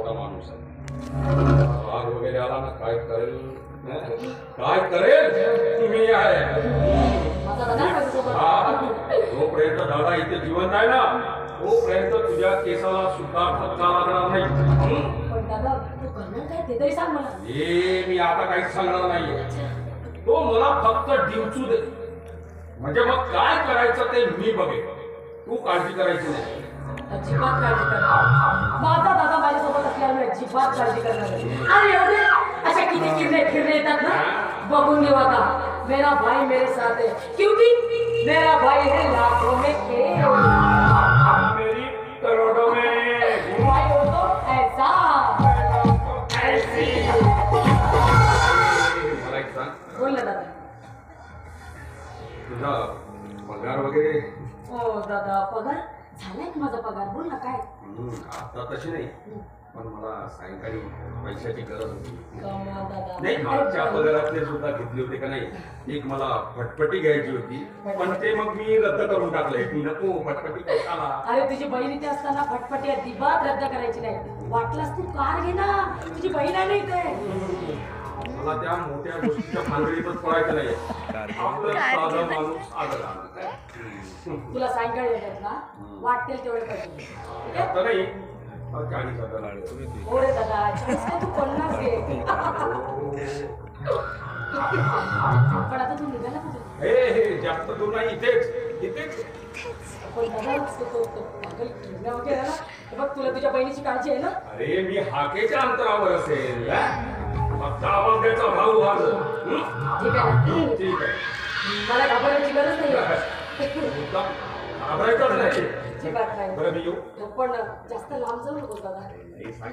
स्वभावाचा माणूस. आहे वगैरे आला ना काय करेल? काय करेल? तुम्ही आहे दादा इथे जिवंत आहे ना तोपर्यंत तुझ्या केसाला सुद्धा धक्का लागणार नाही. हं? तू ते मी आता काहीच सांगणार नाहीये. तो मला फक्त डिवचू दे. म्हणजे मग काय करायचं ते मी बघेन. तू काळजी करायची नाही. अजिबात काळजी माझा दादा माझ्यासोबत असल्यामुळे अजिबात काळजी करणार. अरे एवढे अशा किती किरणे फिरणे येतात ना बघून घेऊ आता मेरा भाई मेरे साथ है क्योंकि मेरा भाई है लाखों में हो तो तुझा पगार वगैरे हो दादा पगार झालाय का माझा पगार बोल ना काय हं, आता तशी नाही पण मला सायंकाळी पैशाची गरज होती. नाही मागच्या पगारातले सुद्धा घेतले होते का नाही एक मला फटफटी घ्यायची होती. पण ते मग मी रद्द करून टाकलंय मी नको फटफटी कशाला? अरे तुझी बहीण इथे असताना फटफटी अजिबात रद्द करायची नाही. वाटलास तू कार घे ना. तुझी बहीण आहे ना इथे. मला त्या मोठ्या गोष्टीच्या भानगडीतच पडायचं नाही. आपलं साधं माणूस काय? तुला सायंकाळी येतात ना. वाटेल तेवढे पैसे? आता नाही. रे दादा चाळीस काय तू पन्नास घे पण आता तू निघाला कुठे जास्त दूर नाही इथेच इथेच पण दादा तो तो तो पागल किडनॅप वगैरे आहे ना हे बघ तुला तुझ्या बहिणीची काळजी आहे ना अरे मी हाकेच्या अंतरावर असेल हा? फक्त भाऊ व्हाल ठीक आहे. ना ठीक आहे. मला घाबरण्याची गरज नाही मुद्दाम. घाबरायचंच नाही. अजिबात नाही. बरं मी येऊ? पण जास्त लांब जाऊ नकोस दादा. नाही, सांगितलं.